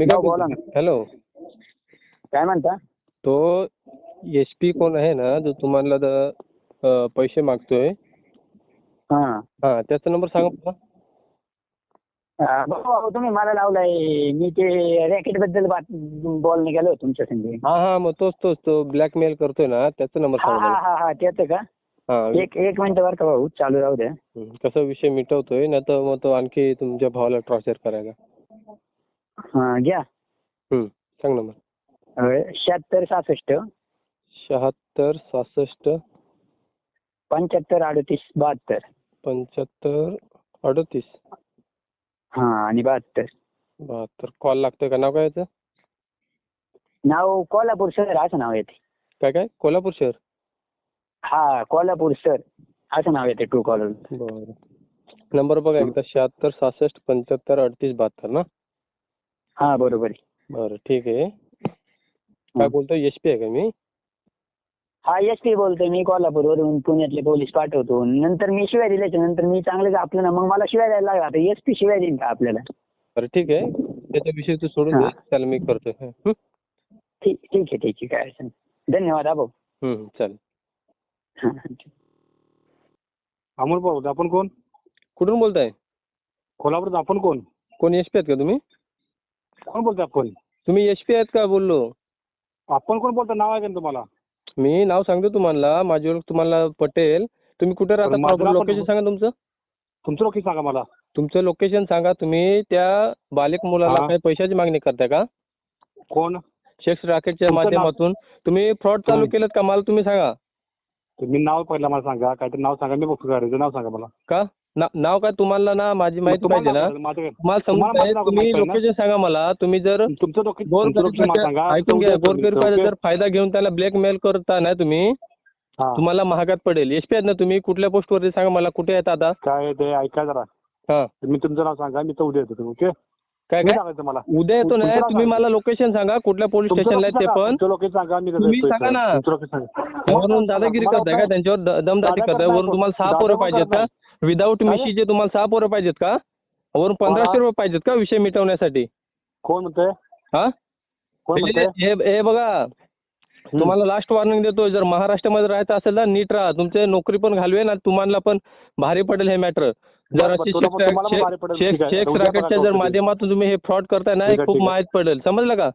मी काय बोला हॅलो काय म्हणता? तो एस पी कोण आहे ना जो तुम्हाला पैसे मागतोय. हा. हा त्याचा नंबर सांगा तुम्ही मला लावलाय. मी ते रॅकेटबद्दल बात बोलणे गेलो तुमच्या संगे. हा हा मग तोच तोच तो ब्लॅकमेल करतोय ना त्याचा नंबर हा सांगा हा हा हा त्याच का? एक एक मिनिट बरं का भाऊ चालू राहू द्या. कसा विषय मिटवतोय नाही तर मग तो आणखी तुमच्या भावाला टॉर्चर करायला. हा घ्या. सांग नंबर शहात्तर सहासष्ट. शहात्तर सहासष्ट. पंच्याहत्तर अडतीस बहात्तर. पंच्याहत्तर अडतीस. हा आणि बहात्तर. बहात्तर. कॉल लागतोय का? नाव काय याचं? नाव कोल्हापूर सर असं नाव येते. काय काय? कोल्हापूर शहर हा कोल्हापूर सर असं नाव येते ट्रू कॉलर बरं. नंबर बघा एकदा. शहात्तर सहासष्ट पंच्याहत्तर अडतीस बहात्तर ना? हा बरोबर आहे. बरं ठीक आहे. काय बोलतोय? एस पी आहे का मी? हा एस पी बोलतोय मी कोल्हापूरवरून पुण्यातले पोलीस पाठवतो नंतर मी शिवाय दिल्याच्या नंतर मी चांगलं आपलं ना मग मला शिवाय द्यायला लागला. आता एस पी शिवाय देईन का आपल्याला? बरं ठीक आहे. त्याचा विषय तू सोडून दे. त्याला मी करतोय. हं. ठीक ठीक आहे ठीक आहे. काय अडचण नाही. धन्यवाद हा भाऊ हं, हं, चालेल हा, हा. अमोल भाऊ आपण कोण? कुठून बोलताय? कोल्हापूरात आपण कोण? कोण? एस पी आहेत का तुम्ही? कोण बोलतोय आपण. तुम्ही एस पी आहेत का बोललो? आपण कोण बोलतो? नाव आहे का तुम्हाला. मी नाव सांगतो तुम्हाला. माझी ओळख तुम्हाला पटेल. तुम्ही कुठे राहता? माझं प्रॉपर नाव पण- लोकेशन सांगा तुमचं. तुमचं लोकेशन सांगा मला. तुमचं लोकेशन सांगा. तुम्ही त्या बालिक मुलाला हा. काही पैशाची मागणी करताय का? कोण? सेक्स रॅकेटच्या तुमचं नाव- माध्यमातून. तुम्ही फ्रॉड चालू. केलं का? मला तुम्ही सांगा. तुम्ही नाव पहिला मला सांगा. काहीतरी नाव सांगा. मी बघतो गाडीचं नाव सांगा मला. का? ना- नाव काय तुम्हाला ना? माझी माहिती तुम्हाला पाहिजे ना? माझं काय? तुम्हाला तुम्हाला समजत माझं नाव तुम्ही माहीत आहे ना? लोकेशन सांगा मला. तुम्ही जर तुमचं तुमचं मला सांगा. ऐकून घ्या चौदा- जर फायदा घेऊन त्याला ब्लॅकमेल करता ना तुम्ही हा. तुम्हाला महागात पडेल. एसपी आहेत ना तुम्ही? कुठल्या पोस्टवरती सांगा मला? कुठे आहेत आता? काय ते? ऐका जरा. हा. तुम्ही तुमचं नाव सांगा मी तर उद्या येतो ओके? काय काय? सांगायचं मला उद्या येतो ना? तुमचं नाव तुम्ही सांगा. मला लोकेशन सांगा कुठल्या पोलीस तुमचं स्टेशनला आहे लोकेशन ते सांगा, पण. तुमचं लोकेशन सांगा मी कसं तुम्ही सांगा इथं. ना. तुमचं लोकेशन सांगा. वरून दादागिरी मला करताय का? काय- त्यांच्यावर द- दमदाटी दादा करताय. करताय, वरून तुम्हाला सहा दादा पोरं पाहिजेत का करताय. विदाऊट? मिशीचे तुम्हाला सहा पोरं पाहिजेत का? वरून पंधराशे रुपये पाहिजेत का विषय मिटवण्यासाठी? कोण म्हणतोय? हा? कोण हे म्हणतोय? हे- हे बघा. तुम्हाला लास्ट वॉर्निंग देतो जर महाराष्ट्रामध्ये राहायचं असेल ना नीट राहा. तुमचे नोकरी पण घालवेन आणि तुम्हाला पण भारी पडेल हे मॅटर जर अशी. चेक रॅकेटच्या जर. माध्यमातून तुम्ही हे फ्रॉड करताय ना हे खूप. माहीत पडेल. समजलं का?